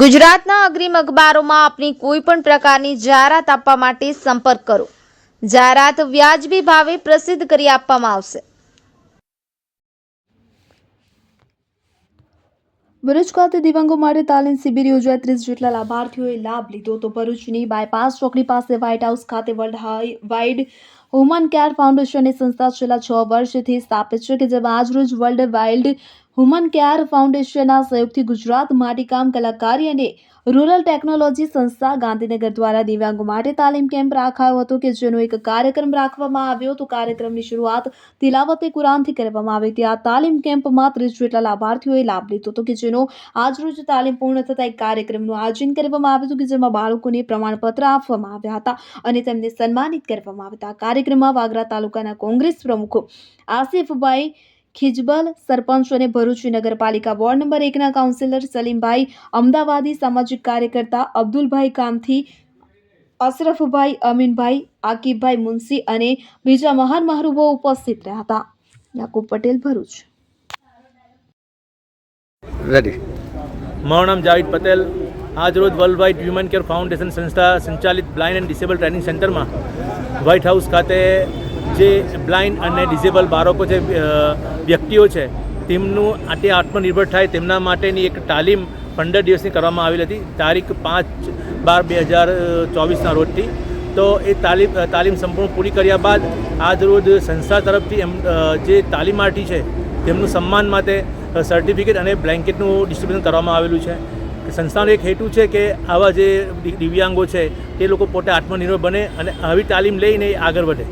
ગુજરાતના અગ્રીમ અખબારોમાં આપની કોઈ પણ પ્રકારની જાહેરાત આપવા માટે સંપર્ક કરો. જાહેરાત વ્યાજબી ભાવે પ્રસિદ્ધ કરી આપવામાં આવશે. ભરૂચ ખાતે દિવ્યાંગો માટે તાલીમ શિબિર યોજાઈ ત્રીસ જેટલા લાભાર્થીઓએ લાભ લીધો તો ભરૂચની બાયપાસ ચોકડી પાસે વ્હાઇટ હાઉસ ખાતે world high wide human care ફાઉન્ડેશનની સંસ્થા છેલ્લા છ વર્ષથી સ્થાપિત છે કે જેમાં આજરોજ વર્લ્ડ વાઇલ્ડ હુમન કેર ફાઉન્ડેશનના સહયોગથી ગુજરાત માટીકામ કલાકારી અને રૂરલ ટેકનોલોજી સંસ્થા ગાંધીનગર દ્વારા દિવ્યાંગો માટે તાલીમ કેમ્પ રાખાયો હતો કે જેનો એક કાર્યક્રમ રાખવામાં આવ્યો તો કાર્યક્રમની શરૂઆત તિલાવતે કુરાનથી કરવામાં આવી હતી. આ તાલીમ કેમ્પમાં ત્રીસ જેટલા લાભાર્થીઓએ લાભ લીધો હતો કે જેનો આજરોજ તાલીમ પૂર્ણ થતા એક કાર્યક્રમનું આયોજન કરવામાં આવ્યું હતું કે જેમાં બાળકોને પ્રમાણપત્ર આપવામાં આવ્યા હતા અને તેમને સન્માનિત કરવામાં આવ્યા હતા. આ કાર્યક્રમમાં વાગરા તાલુકાના કોંગ્રેસ પ્રમુખ આસિફભાઈ ખિજબલ સરપંચ અને ભરૂચ નગરપાલિકા વોર્ડ નંબર એકના કાઉન્સિલર સલીમભાઈ અમદાવાદી સામાજિક કાર્યકર્તા અબ્દુલભાઈ કામથી અશરફભાઈ અમીનભાઈ આકીબભાઈ મુનસી અને બીજા મહાન મહરૂબો ઉપસ્થિત રહ્યા હતા. યાકુબ પટેલ ભરૂચ. રેડી મારું નામ જાવેદ પટેલ. આજરોજ world wide human care foundation સંસ્થા સંચાલિત બ્લાઇન્ડ એન્ડ ડિસેબલ ટ્રેનિંગ સેન્ટરમાં વ્હાઇટ હાઉસ ખાતે જે બ્લાઇન્ડ અને ડિઝેબલ બાળકો છે વ્યક્તિઓ છે, તેમનું આટે આત્મનિર્ભર થાય તેમના માટેની એક તાલીમ પંદર દિવસની કરવામાં આવેલી હતી. તારીખ પાંચ બાર બે હજાર ચોવીસના રોજથી. તો એ તાલીમ તાલીમ સંપૂર્ણ પૂરી કર્યા બાદ આજ રોજ સંસ્થા તરફથી એમ જે તાલીમાર્થી છે, તેમનું સન્માન માટે સર્ટિફિકેટ અને બ્લેન્કેટનું ડિસ્ટ્રીબ્યુશન કરવામાં આવેલું છે. સંસ્થાનો એક હેતુ છે કે આવા જે દિવ્યાંગો છે, તે લોકો પોતે આત્મનિર્ભર બને અને આવી તાલીમ લઈને આગળ વધે.